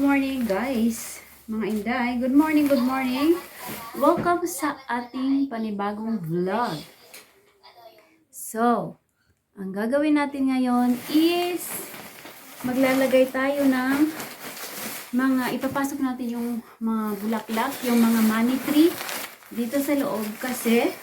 morning guys, mga inday. Good morning, good morning. Welcome sa ating panibagong vlog. So, ang gagawin natin ngayon is maglalagay tayo ng mga, ipapasok natin yung mga bulaklak, yung mga money tree dito sa loob kasi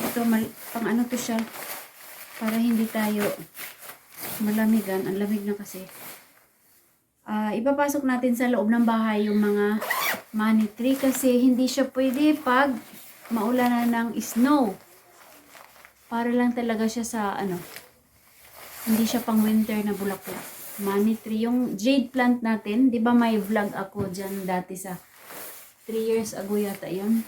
ito, mal, pang ano to siya, para hindi tayo malamigan. Ang lamig na kasi. Ah, ipapasok natin sa loob ng bahay yung mga money tree kasi hindi siya pwede pag maulanan ng snow. Para lang talaga siya sa ano, hindi siya pang winter na bulaklak. Money tree, yung jade plant natin, di ba may vlog ako dyan dati sa 3 years ago yata yun.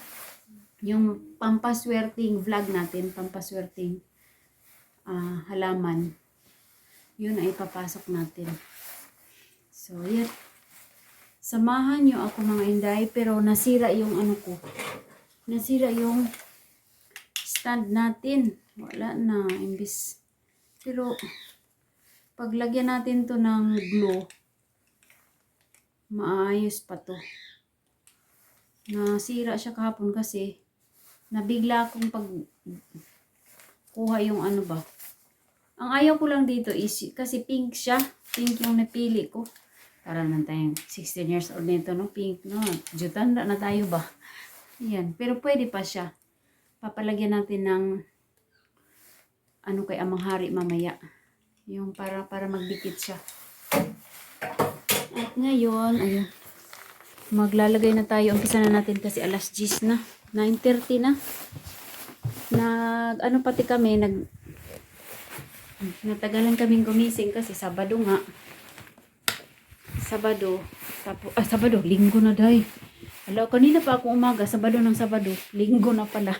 Yung pampaswerting vlog natin, pampaswerting ah, halaman. Yun ay ipapasok natin. So, yan. Samahan nyo ako mga inday, pero nasira yung ano ko. Nasira yung stand natin. Wala na, imbis. Pero, paglagyan natin to ng glue, maayos pa to. Nasira siya kahapon kasi, nabigla akong pag kuha yung ano ba. Ang ayaw ko lang dito is, kasi pink siya. Pink yung napili ko. Para naman tayong 16 years old nito, no? Pink, no? Jutanda na tayo ba? Yan. Pero pwede pa siya. Papalagyan natin ng ano kay Amang Hari mamaya. Yung para, para magdikit siya. At ngayon, ayun. Maglalagay na tayo. Umpisa na natin kasi alas 10 na. 9.30 na. Nag, ano pati kami, nag, natagalan kaming gumising kasi Sabado nga. Sabado. Tapo, ah, Sabado. Linggo na day. Hala, kanina pa ako umaga. Sabado ng Sabado. Linggo na pala.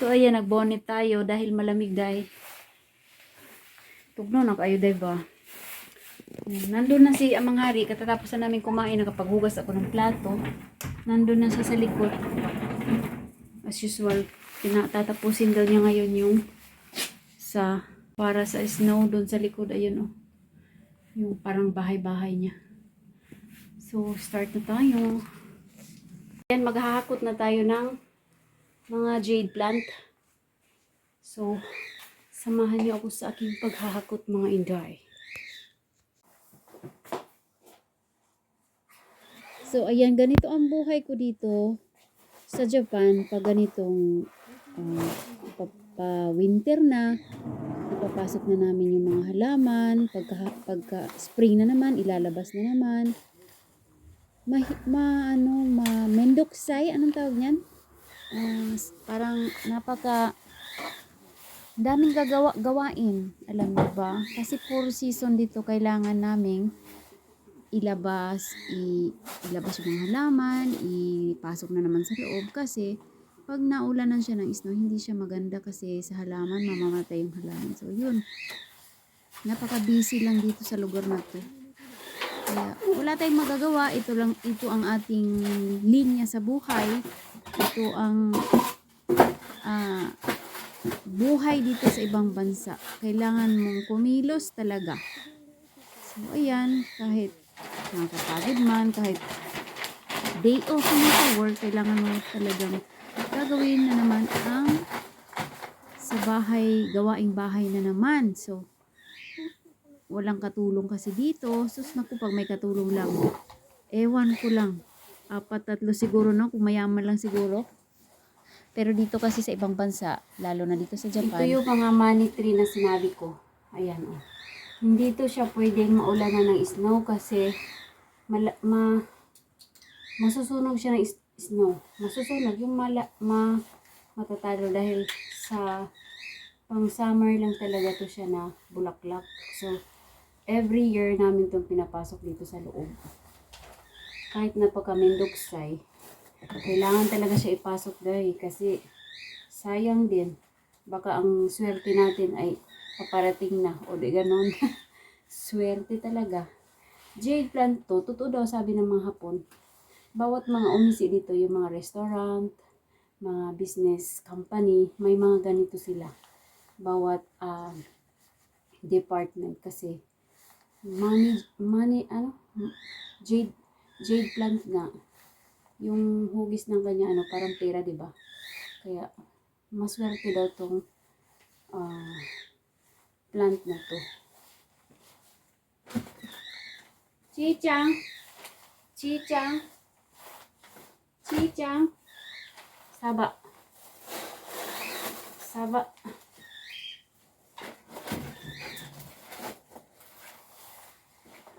So, ayan, nagbonet tayo dahil malamig day. Tugno na kayo, day ba? Nandun na si Amang Hari. Katatapos na namin kumain. Nakapaghugas ako ng plato. Nandun na siya sa likod. As usual, tinatatapusin daw niya ngayon yung sa para sa snow doon sa likod. Ayun, oh. Yung parang bahay-bahay niya. So, start na tayo. Yan, maghahakot na tayo ng mga jade plant. So, samahan niyo ako sa aking paghahakot mga inday. So, ayan, ganito ang buhay ko dito sa Japan pag ganitong ah, pa, pa winter na ipapasok na namin yung mga halaman pagka, pagka spring na naman ilalabas na naman ma, ma ano ma mendoksay anong tawag niyan s- parang napaka daming gagawa gawain alam mo ba kasi puro season dito kailangan naming ilabas, i, ilabas yung mga halaman, ipasok na naman sa loob kasi pag naulanan siya ng snow, hindi siya maganda kasi sa halaman, mamamatay yung halaman. So, yun. Napaka-busy lang dito sa lugar na to. Kaya, wala tayong magagawa. Ito lang, ito ang ating linya sa buhay. Ito ang ah, buhay dito sa ibang bansa. Kailangan mong kumilos talaga. So, ayan, kahit nakakapagod man, kahit day off mo sa work, kailangan mo talagang gagawin na naman ang sa bahay, gawaing bahay na naman. So, walang katulong kasi dito. Sus, naku, pag may katulong lang, ewan ko lang. Apat, tatlo siguro, no? Kung mayaman lang siguro. Pero dito kasi sa ibang bansa, lalo na dito sa Japan. Ito yung mga money tree na sinabi ko. Ayan, oh. Hindi to siya pwedeng maulanan ng snow kasi mala, ma, masusunog siya ng snow. Masusunog yung mala, ma, matatalo dahil sa pang summer lang talaga to siya na bulaklak. So, every year namin itong pinapasok dito sa loob. Kahit napaka-mendoksay, kailangan talaga siya ipasok dahil kasi sayang din. Baka ang swerte natin ay paparating na o di ganon. swerte talaga. Jade plant to, totoo daw sabi ng mga hapon. Bawat mga umisi dito, yung mga restaurant, mga business company, may mga ganito sila. Bawat ah, department kasi money, money, ano? Jade, jade plant nga. Yung hugis ng kanya, ano, parang pera, di ba? Kaya, maswerte daw tong ah, plant na to. Chichang! Chichang! Chichang! Saba. Saba.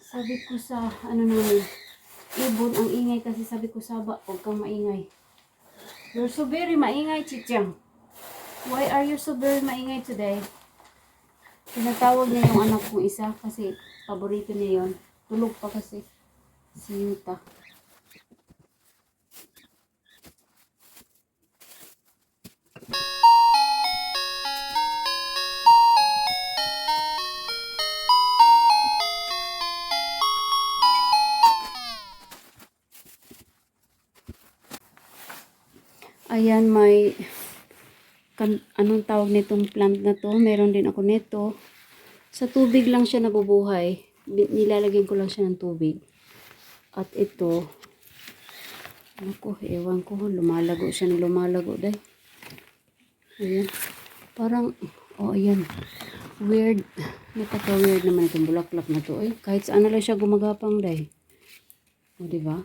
Sabi ko sa, ano namin, ibon, ang ingay kasi sabi ko, Saba, huwag kang maingay. You're so very maingay, Chichang. Why are you so very maingay today? Tinatawag niya yung anak kong isa kasi paborito niya yon. Tulog pa kasi si Yuta. Ayan, may kan, anong tawag nitong plant na to? Meron din ako nito. Sa tubig lang siya nabubuhay. Nilalagyan ko lang siya ng tubig. At ito, ano ko, ewan ko, lumalago siya na lumalago dahil. Ayan. Parang, oh ayan. Weird. Napaka-weird naman itong bulaklak na to. Eh, kahit saan na lang siya gumagapang dahil. O, diba?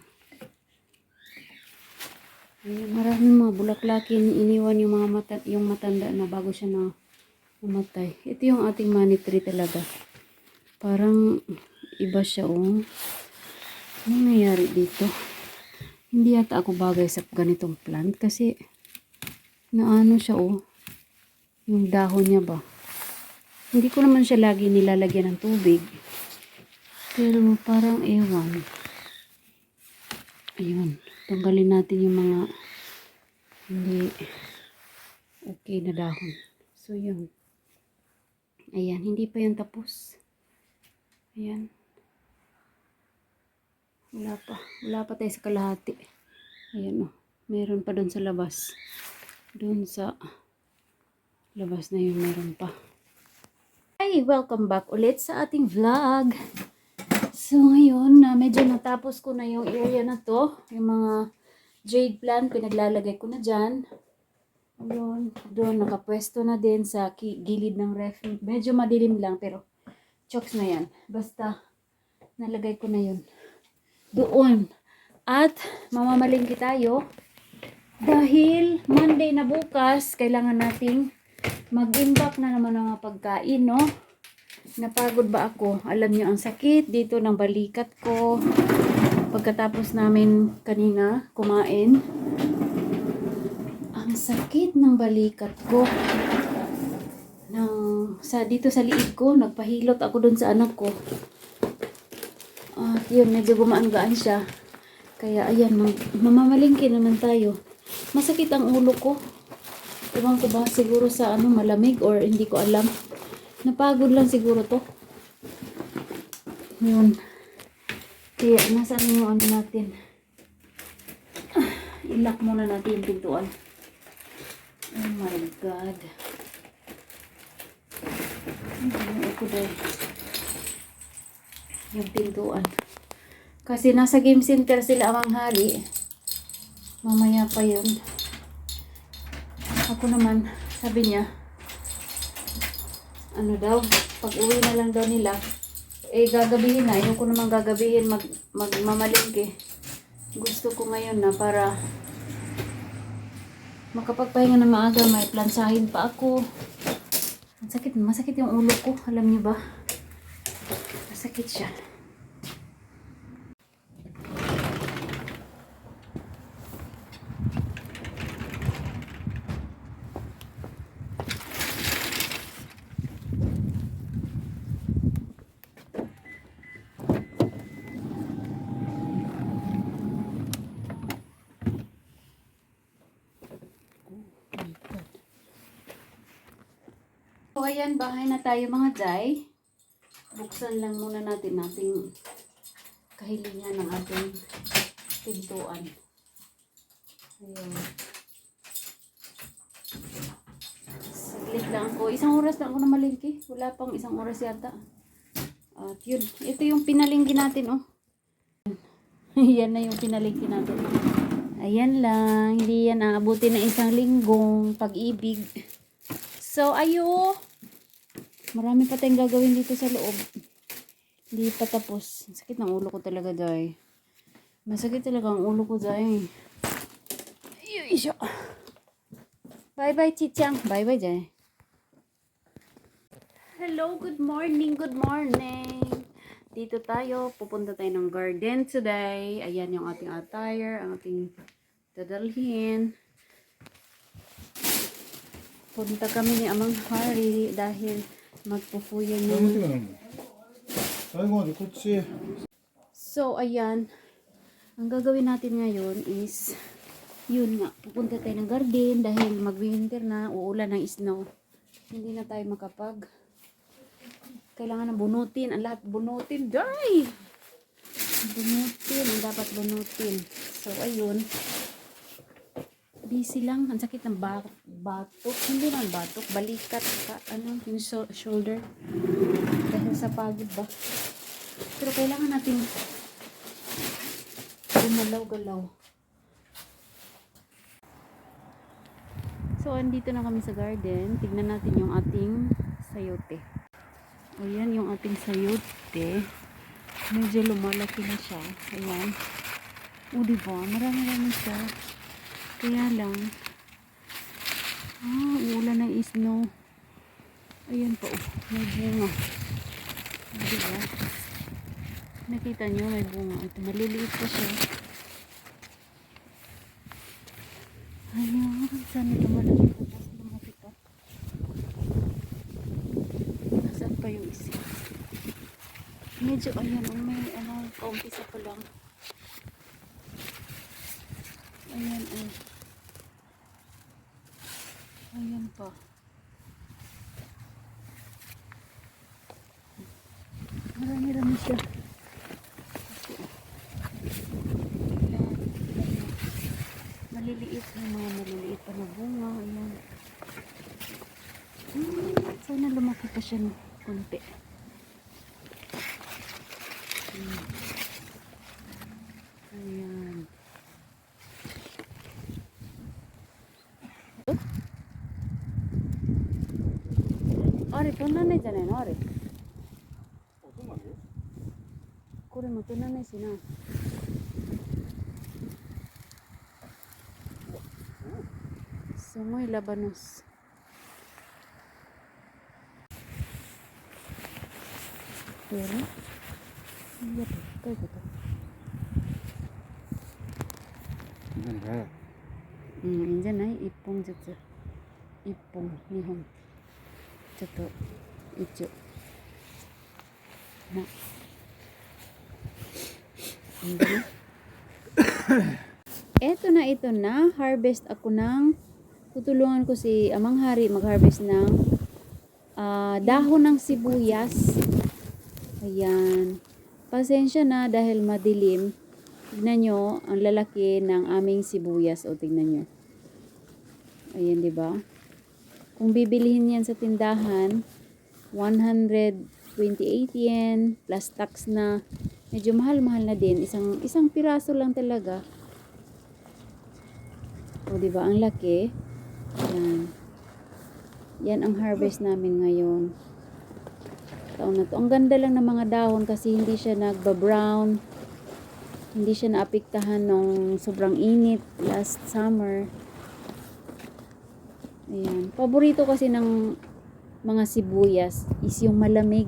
Ay, maraming mga bulaklakin iniwan yung mga mata, yung matanda na bago siya na namatay. Ito yung ating money tree talaga. Parang iba siya oh. Ano nangyari dito? Hindi yata ako bagay sa ganitong plant kasi naano siya oh. Yung dahon niya ba? Hindi ko naman siya lagi nilalagyan ng tubig. Pero parang ewan. Ayun. Tanggalin natin yung mga hindi okay na dahon. So, yun. Ayan. Hindi pa yan tapos. Ayan. Wala pa. Wala pa tayo sa kalahati. Ayan o. Meron pa doon sa labas. Doon sa labas na yun meron pa. Hi! Welcome back ulit sa ating vlog. So, ngayon, na medyo natapos ko na yung area na to. Yung mga jade plant, pinaglalagay ko na dyan. Ayun, doon, nakapwesto na din sa gilid ng ref. Medyo madilim lang, pero chokes na yan. Basta, nalagay ko na yun. Doon. At, mamamalingki tayo. Dahil, Monday na bukas, kailangan nating mag-imbak na naman ng mga pagkain, no? Napagod ba ako? Alam niyo ang sakit dito ng balikat ko. Pagkatapos namin kanina kumain, ang sakit ng balikat ko. Nang, sa, dito sa liig ko, nagpahilot ako dun sa anak ko. At yun, medyo gumaan-gaan siya. Kaya ayan, mag, mamamalingki naman tayo. Masakit ang ulo ko. Ewan ko ba, siguro sa ano, malamig or hindi ko alam. Napagod lang siguro to. Yun. Kaya, nasaan yung ano natin? Ah, Ilak muna natin yung pintuan. Oh my God. Ano ako dahil? Yung pintuan. Kasi nasa game center sila amang hari. Mamaya pa yun. Ako naman, sabi niya, ano daw, pag uwi na lang daw nila, eh gagabihin na. Ayoko naman gagabihin mag, magmamalingki. Gusto ko ngayon na para makapagpahinga na maaga, may plansahin pa ako. Ang sakit, masakit yung ulo ko. Alam niyo ba? Masakit siya. So, ayan, bahay na tayo mga day. Buksan lang muna natin nating kahilingan ng ating pintuan. Ayun. Saglit lang ko. Isang oras lang ako na malingki. Wala pang isang oras yata. At yun, ito yung pinalingki natin, oh. Yan na yung pinalingki natin. Ayan lang, hindi yan aabuti ng isang linggong pag-ibig. So, ayo. Marami pa tayong gagawin dito sa loob. Hindi pa tapos. Sakit ng ulo ko talaga, Day. Masakit talaga ang ulo ko, Day. Yoisho. Bye-bye, Chichang. Bye-bye, Day. Hello, good morning, good morning. Dito tayo, pupunta tayo ng garden today. Ayan yung ating attire, ang ating dadalhin. Punta kami ni Amang Hari dahil magpupuya ng... Ayun, kutsi. So, ayan. Ang gagawin natin ngayon is, yun nga, pupunta tayo ng garden dahil mag-winter na, uulan ng snow. Hindi na tayo makapag... Kailangan na bunutin. Ang lahat bunutin. Day! Bunutin. Ang dapat bunutin. So, ayun. Busy lang. Ang sakit ng ba batok. Hindi man batok. Balikat. Ka, ano, yung so- shoulder. Dahil sa pagod ba. Pero kailangan natin gumalaw-galaw. So, andito na kami sa garden. Tignan natin yung ating sayote. O, yan yung ating sayote. Medyo lumalaki na siya. Ayan. O, diba? Marami-rami siya. Kaya lang, ah, uulan ng snow. Ayan po, oh. may bunga. Diba? Nakita nyo, may bunga. Ito, maliliit pa siya. Ayan, saan ito malaki pa? Tapos lumaki pa. Nasaan pa yung isa? Medyo, ayan, oh, may ano, kaumpisa pa lang. Ayan, ay. Ayan pa. Marami-rami siya. Maliliit yung mga maliliit pa na bunga. Ayan. Hmm, sana lumaki pa siya ng konti. Hmm. Ayan. ಕೊಂದನೇ ಜನ ಏನೋ ಅವ್ರಿ ಕುರಿ ಮತ್ತು ನನ್ನೇ ಸಿನ Semoy labanos. Pero, hindi ito. Kaya ito. Diyan ka? Hmm, diyan ay ipong dito. Ipong, nihong. ちょっと、一応。な。いいんじゃない Eto na, ito na. Harvest ako ng, tutulungan ko si Amang Hari mag-harvest ng ah, dahon ng sibuyas. Ayan. Pasensya na dahil madilim. Tignan nyo, ang lalaki ng aming sibuyas. O, tignan nyo. Ayan, di ba? Kung bibilihin yan sa tindahan, 128 yen plus tax na medyo mahal-mahal na din. Isang isang piraso lang talaga. O, di ba? Ang laki. Yan. Yan ang harvest namin ngayon. Taon na to. Ang ganda lang ng mga dahon kasi hindi siya nagba-brown. Hindi siya naapektahan nung sobrang init last summer. Ayan. Paborito kasi ng mga sibuyas is yung malamig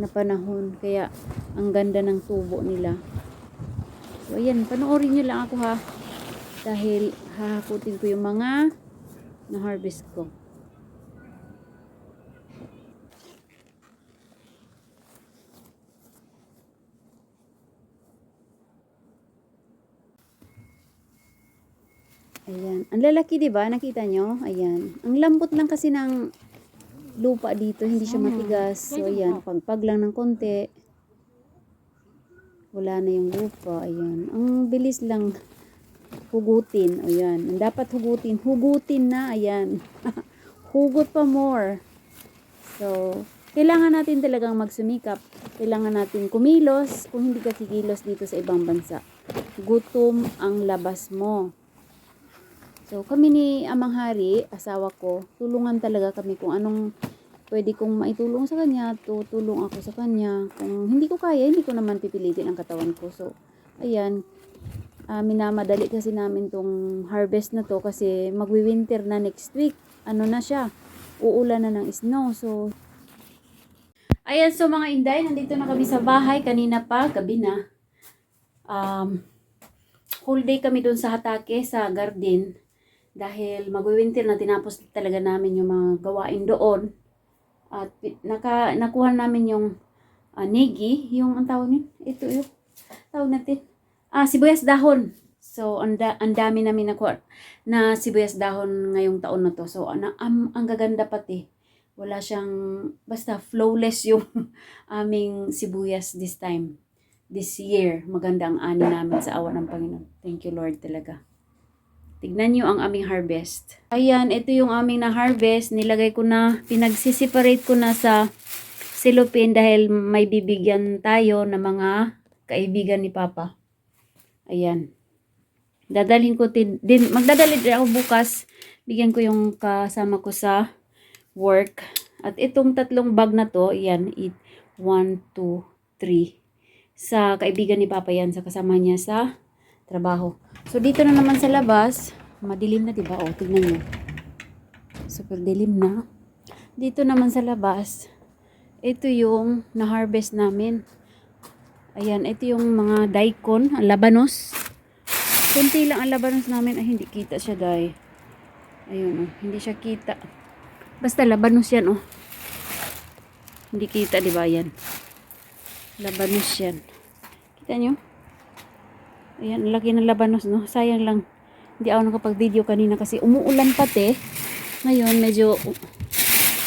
na panahon. Kaya ang ganda ng tubo nila. So, ayan. Panoorin nyo lang ako ha. Dahil hahakutin ko yung mga na-harvest ko. Ayan. Ang lalaki, di ba? Nakita nyo? Ayan. Ang lambot lang kasi ng lupa dito. Hindi siya matigas. So, ayan. Pagpag lang ng konti. Wala na yung lupa. Ayan. Ang bilis lang hugutin. Ayan. Ang dapat hugutin. Hugutin na. Ayan. Hugot pa more. So, kailangan natin talagang magsumikap. Kailangan natin kumilos kung hindi ka kikilos dito sa ibang bansa. Gutom ang labas mo. So, kami ni Amang Hari, asawa ko, tulungan talaga kami kung anong pwede kong maitulong sa kanya, tutulong ako sa kanya. Kung hindi ko kaya, hindi ko naman pipilitin ang katawan ko. So, ayan, ah, minamadali kasi namin tong harvest na to kasi magwi-winter na next week. Ano na siya? Uulan na ng snow. So, ayan, so mga inday, nandito na kami sa bahay. Kanina pa, gabi na. Um, whole day kami doon sa Hatake, sa garden. Dahil magwi-winter na tinapos talaga namin yung mga gawain doon. At naka, nakuha namin yung ah, negi, yung ang tawag niyo, ito yung tawag natin. Ah, sibuyas dahon. So, ang, da- ang dami namin nakuha na sibuyas dahon ngayong taon na to. So, ang, ang, ang gaganda pati. Wala siyang, basta flawless yung aming sibuyas this time. This year, maganda ang ani namin sa awa ng Panginoon. Thank you Lord talaga. Tignan nyo ang aming harvest. Ayan, ito yung aming na-harvest. Nilagay ko na, pinagsisiparate ko na sa cellophane dahil may bibigyan tayo ng mga kaibigan ni Papa. Ayan. Dadalhin ko din, magdadalhin din ako bukas. Bigyan ko yung kasama ko sa work. At itong tatlong bag na to, ayan, it, one, two, three. Sa kaibigan ni Papa yan, sa kasama niya sa trabaho. So, dito na naman sa labas, madilim na, di ba? O, tignan nyo. Super dilim na. Dito naman sa labas, ito yung na-harvest namin. Ayan, ito yung mga daikon, ang labanos. Kunti lang ang labanos namin. Ay, hindi kita siya, day. Ayun, oh, hindi siya kita. Basta labanos yan, oh. Hindi kita, di ba, yan? Labanos yan. Kita nyo? Ayan, laki ng labanos, no? Sayang lang. Hindi ako nakapag-video kanina kasi umuulan pati. Ngayon, medyo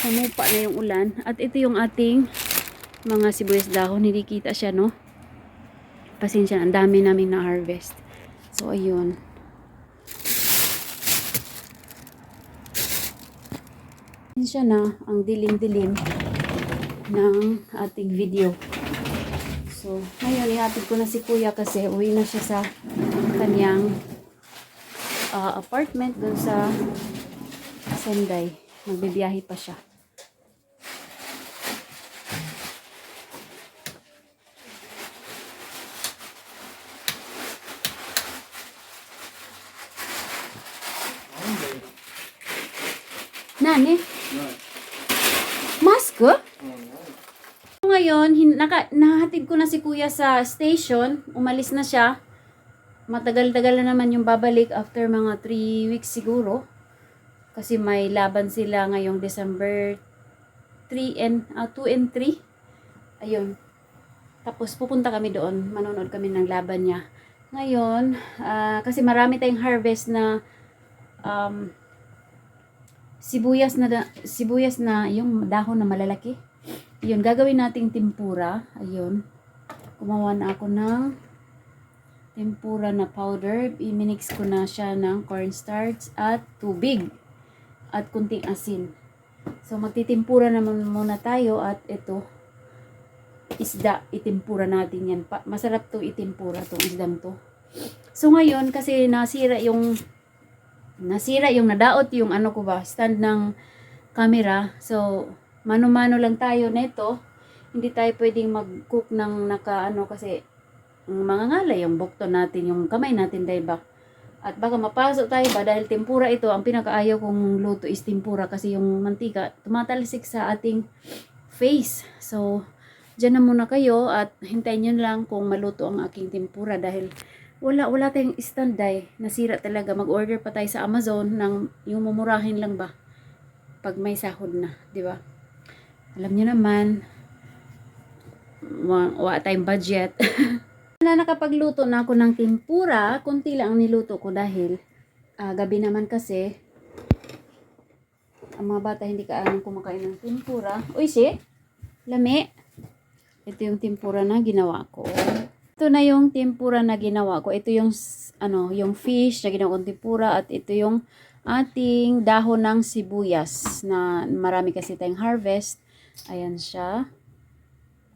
humupa na yung ulan. At ito yung ating mga sibuyas dahon. Hindi kita siya, no? Pasensya, ang dami namin na-harvest. So, ayun. Pasensya na ang dilim-dilim ng ating video. So, ngayon, ihatid ko na si kuya kasi uwi na siya sa kanyang ah, apartment dun sa Senday. Magbibiyahe pa siya. Nani? Ngayon, hin- naka, nahatid ko na si kuya sa station. Umalis na siya. Matagal-tagal na naman yung babalik after mga 3 weeks siguro. Kasi may laban sila ngayong December 3 and, ah, 2 and 3. Ayun. Tapos pupunta kami doon. Manonood kami ng laban niya. Ngayon, ah, kasi marami tayong harvest na um, sibuyas na sibuyas na yung dahon na malalaki. Yun, gagawin nating tempura. Ayun. Gumawa na ako ng tempura na powder. I-mix ko na siya ng cornstarch at tubig. At kunting asin. So, magtitimpura naman muna tayo at ito, isda, itimpura natin yan. Pa- masarap to itimpura, tong isdang to. So, ngayon, kasi nasira yung nasira yung nadaot yung ano ko ba, stand ng camera. So, mano-mano lang tayo nito. Hindi tayo pwedeng mag-cook ng naka ano kasi ang mga ngalay yung bukto natin, yung kamay natin diba? At baka mapasok tayo ba dahil tempura ito, ang pinakaayaw kong luto is tempura kasi yung mantika tumatalsik sa ating face. So, dyan na muna kayo at hintayin nyo lang kung maluto ang aking tempura dahil wala wala tayong standby nasira talaga mag-order pa tayo sa Amazon ng yung mumurahin lang ba pag may sahod na di ba alam niyo naman wa, wa tayong budget na nakapagluto na ako ng tempura kunti lang ang niluto ko dahil ah, gabi naman kasi ang mga bata hindi ka kumakain ng tempura uy si lami ito yung tempura na ginawa ko ito na yung tempura na ginawa ko. Ito yung ano, yung fish na ginawa kong tempura at ito yung ating dahon ng sibuyas na marami kasi tayong harvest. Ayan siya.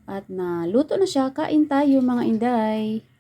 At naluto na siya. Kain tayo mga inday.